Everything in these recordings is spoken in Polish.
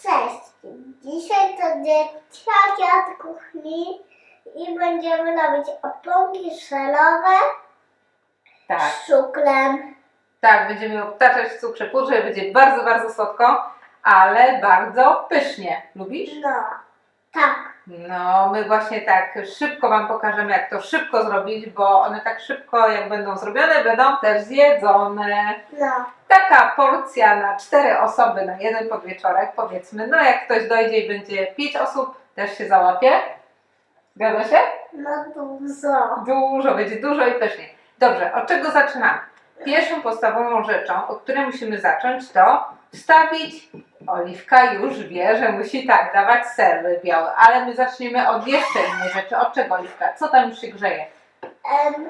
Cześć! Dzisiaj to dzieciaki od kuchni i będziemy robić oponki szelowe Tak, z cukrem. tak, będziemy obtaczać w cukrze pudrze, będzie bardzo, bardzo słodko, ale bardzo pysznie. Lubisz? No, tak. No, my właśnie tak szybko Wam pokażemy, jak to szybko zrobić, bo one tak szybko, jak będą zrobione, będą też zjedzone. No, Taka porcja na cztery osoby na jeden podwieczorek, powiedzmy. No, jak ktoś dojdzie i będzie pięć osób, też się załapie. Zgadza się? no dużo. Dużo, będzie dużo i pysznie. Dobrze, od czego zaczynamy? Pierwszą podstawową rzeczą, od której musimy zacząć, to wstawić. Oliwka już wie, że musi tak dawać ser biały, ale my zaczniemy od jeszcze innej rzeczy. Od czego Oliwka? Co tam już się grzeje? Em,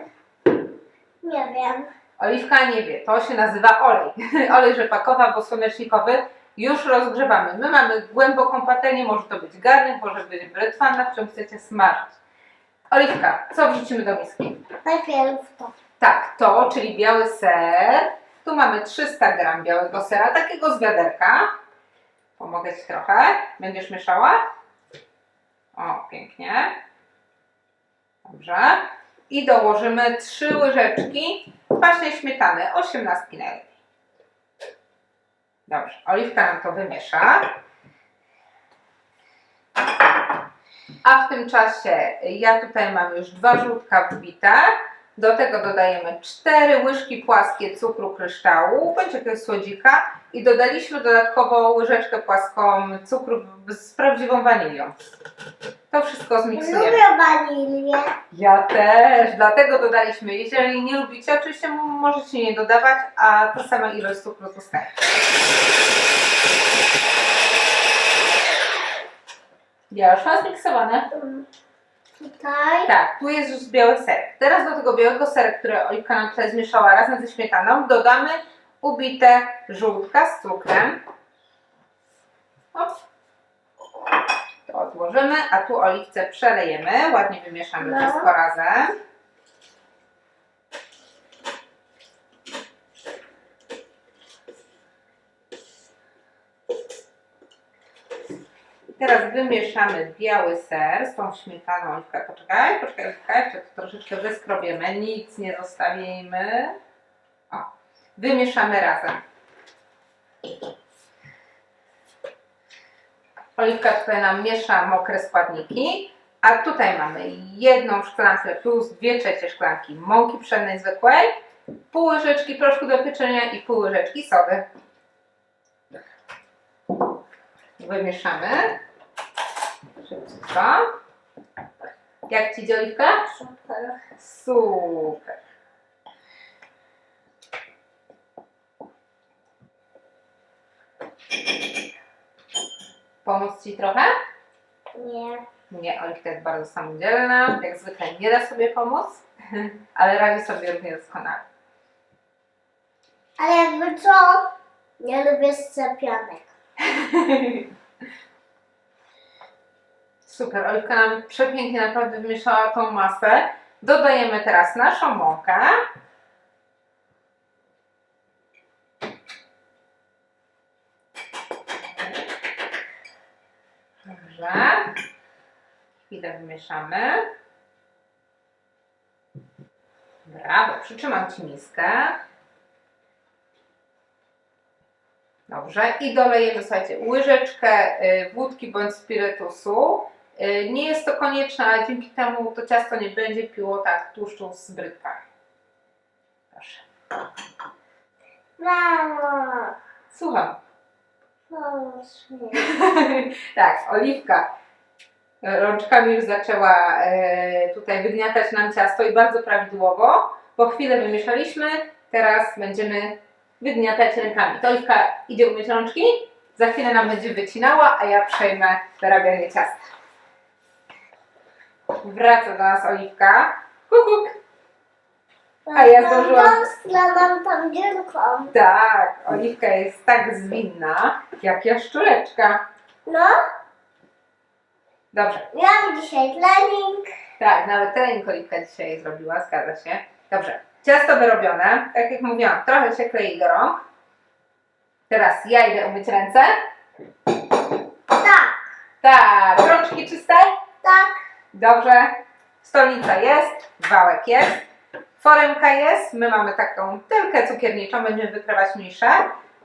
nie wiem. Oliwka nie wie, to się nazywa olej. olej rzepakowy albo słonecznikowy. Już rozgrzewamy. My mamy głęboką patelnię, może to być garnek, może być brytwa, w czym chcecie smażyć. Oliwka, co wrzucimy do miski? Najpierw to. Tak, to, czyli biały ser. Tu mamy 300 gram białego sera, takiego z wiaderka. Pomogę Ci trochę. Będziesz mieszała? O, pięknie. Dobrze. I dołożymy 3 łyżeczki kwaśnej śmietany, 18 najlepiej. Dobrze, Oliwka nam to wymiesza. A w tym czasie ja tutaj mam już dwa żółtka wbite. Do tego dodajemy 4 łyżki płaskie cukru kryształu, bądź jakiegoś słodzika i dodaliśmy dodatkowo łyżeczkę płaską cukru z prawdziwą wanilią. To wszystko zmiksujemy. Lubię wanilię. Ja też, dlatego dodaliśmy. Jeżeli nie lubicie, oczywiście możecie nie dodawać, a ta sama ilość cukru zostaje. Ja już mam zmiksowane. Tutaj. Tak, tu jest już biały serek. Teraz do tego białego serek, który Oliwka nam tutaj zmieszała razem ze śmietaną, dodamy ubite żółtka z cukrem. Op. To odłożymy, a tu Oliwce przelejemy. Ładnie wymieszamy No. wszystko razem. Teraz wymieszamy biały ser z tą śmietaną. Oliwka, poczekaj, poczekaj, Oliwka, jeszcze to troszeczkę wyskrobiemy, nic nie zostawimy. O, wymieszamy razem. Oliwka tutaj nam miesza mokre składniki, a tutaj mamy jedną szklankę plus dwie trzecie szklanki mąki pszennej zwykłej, pół łyżeczki proszku do pieczenia i pół łyżeczki sody. Wymieszamy. Szybciutko. Jak Ci idzie Oliwka? Super. Super. Pomóc Ci trochę? Nie. Nie, Oliwka jest bardzo samodzielna. Jak zwykle nie da sobie pomóc, ale radzi sobie równie doskonale. Ale jakby co? Nie lubię sczepianek. Super, Oliwka nam przepięknie naprawdę wymieszała tą masę. Dodajemy teraz naszą mąkę. Dobrze. Chwilę wymieszamy. Brawo, przytrzymam Ci miskę. Dobrze, i dolejemy, słuchajcie, łyżeczkę y, wódki bądź spirytusu. Y, Nie jest to konieczne, ale dzięki temu to ciasto nie będzie piło tak tłuszczu z brytkami. Proszę. Mamo, Słucham. pomóż mi. tak, Oliwka rączkami już zaczęła e, tutaj wygniatać nam ciasto i bardzo prawidłowo. Po chwilę wymieszaliśmy, teraz będziemy wygniatać rękami. To Oliwka idzie umyć rączki, za chwilę nam będzie wycinała, a ja przejmę wyrabianie ciasta. Wraca do nas Oliwka. Kukuk. A ja zdążyłam- szklaną tam dziurką. Tak, Oliwka jest tak zwinna, jak jaszczureczka. No, Dobrze, miałam dzisiaj trening. Tak, nawet trening Oliwka dzisiaj zrobiła, zgadza się. Dobrze, ciasto wyrobione, tak jak mówiłam, trochę się klei do rąk. Teraz ja idę umyć ręce. Tak, rączki czyste? Tak. Dobrze. Stolnica jest, wałek jest, foremka jest. My mamy taką tylkę cukierniczą, będziemy wykrywać mniejsze.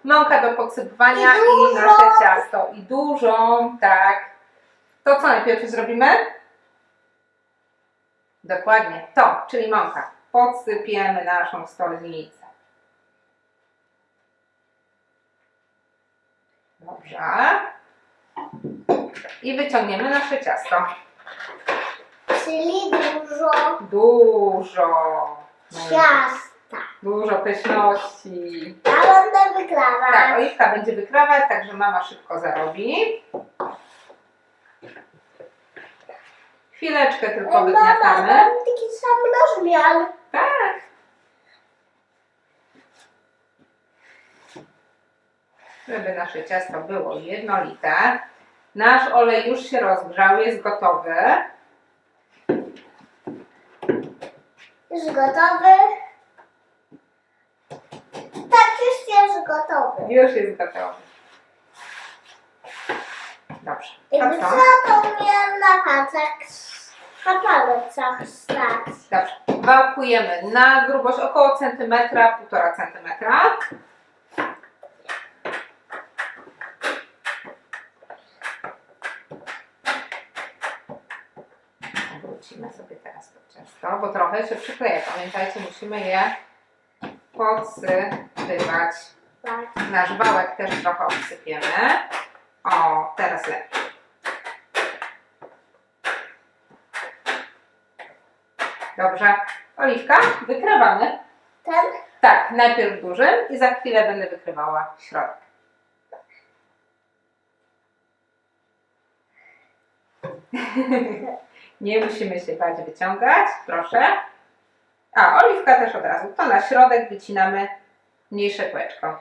Mąka do podsypywania I i, dużo. nasze ciasto. I dużą, tak. To co najpierw zrobimy? Dokładnie to, czyli mąka. Podsypiemy naszą stolnicę. Dobrze. I wyciągniemy nasze ciasto. Czyli dużo Dużo. ciasta. Dużo pyszności. Ja będę Tak, wygrawać. Oliwka będzie wykrawać, także mama szybko zarobi. Chwileczkę tylko Mama, wygniatamy. mam taki sam rozmiar. Tak. Żeby nasze ciasto było jednolite. Nasz olej już się rozgrzał, jest gotowy. Już gotowy. Tak, już jest gotowy. Już jest gotowy. Dobrze. Jakby co, to miałem na palcach, na palcach stać. Dobrze. Wałkujemy na grubość około centymetra, półtora centymetra. Obrócimy sobie teraz to bo trochę się przykleja. Pamiętajcie, musimy je podsypywać. Tak. Nasz wałek też trochę obsypiemy. O, teraz lepiej. Dobrze. Oliwka, wykrywamy. Ten Tak, najpierw dużym i za chwilę będę wykrywała środek. Nie musimy się bać wyciągać, proszę. A, oliwka też od razu. To na środek wycinamy mniejsze kółeczko.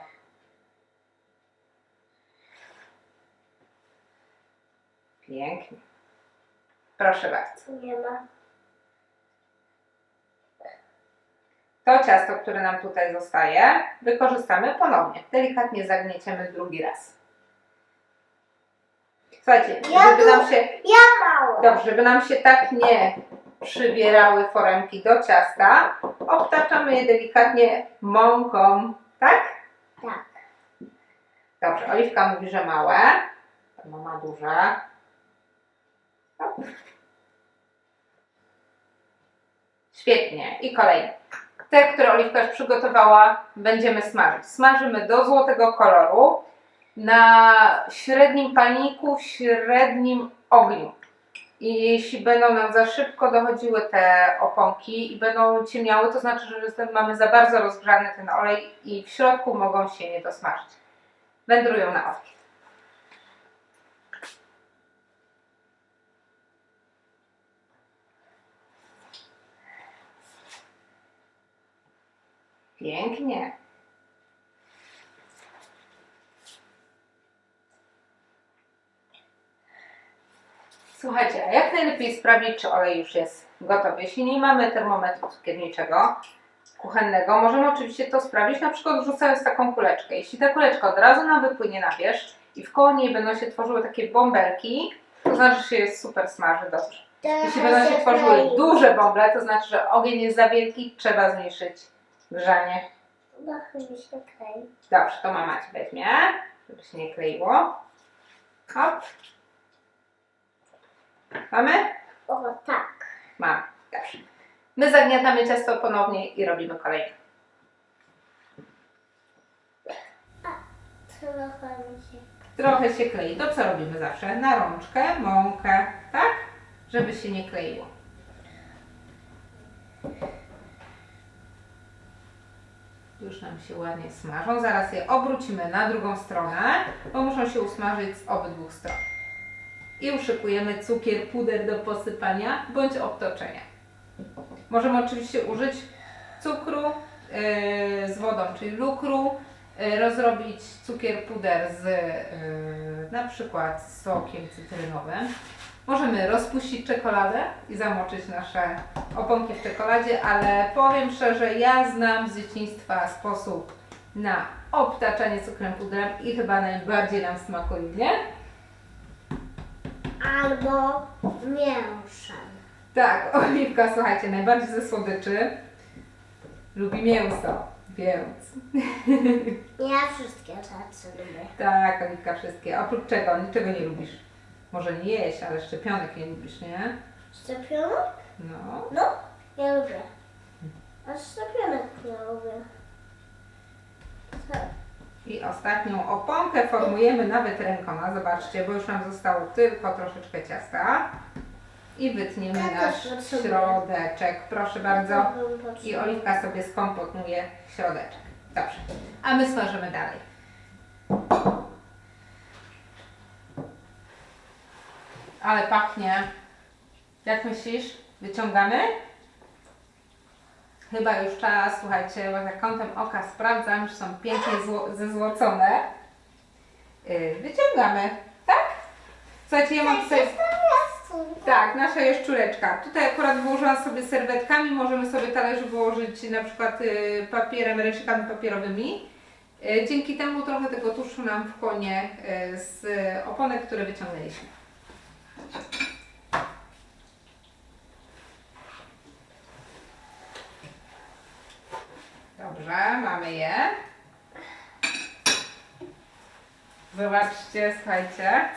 Pięknie. Proszę bardzo. nie ma. To ciasto, które nam tutaj zostaje, wykorzystamy ponownie. Delikatnie zagnieciemy drugi raz. Słuchajcie, Ja żeby nam się, Ja mało. dobrze, żeby nam się tak nie przybierały foremki do ciasta, obtaczamy je delikatnie mąką, tak? Tak. Dobrze, Oliwka mówi, że małe, mama duże. Hop. Świetnie. I kolejne. Te, które Oliwka już przygotowała, będziemy smażyć. Smażymy do złotego koloru na średnim palniku, w średnim ogniu. I jeśli będą nam za szybko dochodziły te oponki i będą ciemniały, to znaczy, że mamy za bardzo rozgrzany ten olej i w środku mogą się nie dosmażyć. Wędrują na ogień. Pięknie. Słuchajcie, a jak najlepiej sprawdzić, czy olej już jest gotowy? Jeśli nie mamy termometru cukierniczego, kuchennego, możemy oczywiście to sprawdzić, na przykład wrzucając taką kuleczkę. Jeśli ta kuleczka od razu nam wypłynie na wierzch i w koło niej będą się tworzyły takie bąbelki, to znaczy, że się jest super smaży dobrze. Jeśli będą się tworzyły duże bąble, to znaczy, że ogień jest za wielki, trzeba zmniejszyć grzanie. No chyba się klei. Dobrze, to mama Ci weźmie, żeby się nie kleiło. Hop. Mamy? O tak. Mamy. Dobrze. My zagniatamy ciasto ponownie i robimy kolejne. Trochę mi się. Trochę się klei. To co robimy zawsze? Na rączkę, mąkę, tak? Żeby się nie kleiło. Już nam się ładnie smażą. Zaraz je obrócimy na drugą stronę, bo muszą się usmażyć z obydwu stron. I uszykujemy cukier, puder do posypania bądź obtoczenia. Możemy oczywiście użyć cukru yy, z wodą, czyli lukru, yy, rozrobić cukier puder z yy, na przykład sokiem cytrynowym. Możemy rozpuścić czekoladę i zamoczyć nasze oponki w czekoladzie, ale powiem szczerze, ja znam z dzieciństwa sposób na obtaczanie cukrem pudrem i chyba najbardziej nam smakuje? Albo mięsem. Tak, Oliwka, słuchajcie, najbardziej ze słodyczy lubi mięso, więc Ja wszystkie rzeczy lubię. tak, Oliwka, wszystkie. Oprócz czego? Niczego nie lubisz. Może nie jeść, ale szczepionek nie lubisz, nie? Szczepionek? No. No, ja lubię. A szczepionek nie lubię. Tak. I ostatnią oponkę formujemy nawet rękoma, zobaczcie, bo już nam zostało tylko troszeczkę ciasta. I wytniemy Ja nasz potrzebuję. środeczek, proszę bardzo. I. Oliwka sobie skomponuje środeczek. Dobrze, a my smażymy dalej. Ale pachnie. Jak myślisz? Wyciągamy? Chyba już czas, słuchajcie, bo tak kątem oka sprawdzam, już są pięknie zło- zezłocone. Yy, wyciągamy, tak? Słuchajcie, ja mam tutaj... Tak, nasza jaszczureczka. Tutaj akurat wyłożyłam sobie serwetkami, możemy sobie talerze wyłożyć na przykład y, papierem, ręcznikami papierowymi. Y, dzięki temu trochę tego tuszu nam wchłonie y, z oponek, które wyciągnęliśmy. Dobrze, mamy je. Zobaczcie, słuchajcie.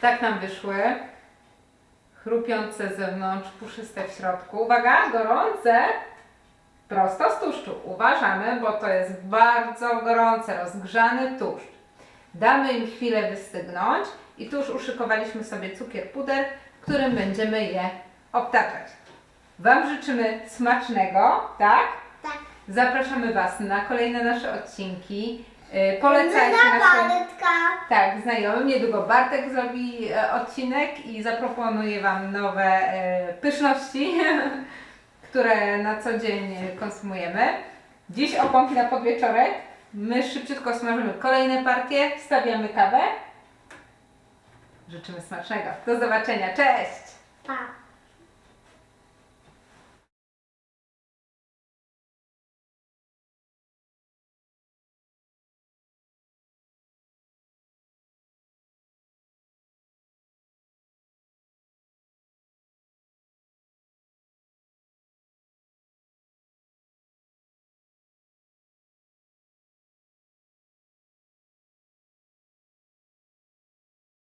Tak nam wyszły. Chrupiące z zewnątrz, puszyste w środku. Uwaga, gorące. Prosto z tłuszczu. Uważamy, bo to jest bardzo gorące, rozgrzany tłuszcz. Damy im chwilę wystygnąć i tu już uszykowaliśmy sobie cukier puder, którym będziemy je obtaczać. Wam życzymy smacznego, tak? Zapraszamy Was na kolejne nasze odcinki. Yy, Polecajcie Na nasze... paletka. Tak, znajomym. Niedługo Bartek zrobi e, odcinek i zaproponuje Wam nowe e, pyszności, które na co dzień e, konsumujemy. Dziś oponki na podwieczorek. My szybciutko smażymy kolejne partie, wstawiamy kawę. Życzymy smacznego. Do zobaczenia. Cześć! Pa.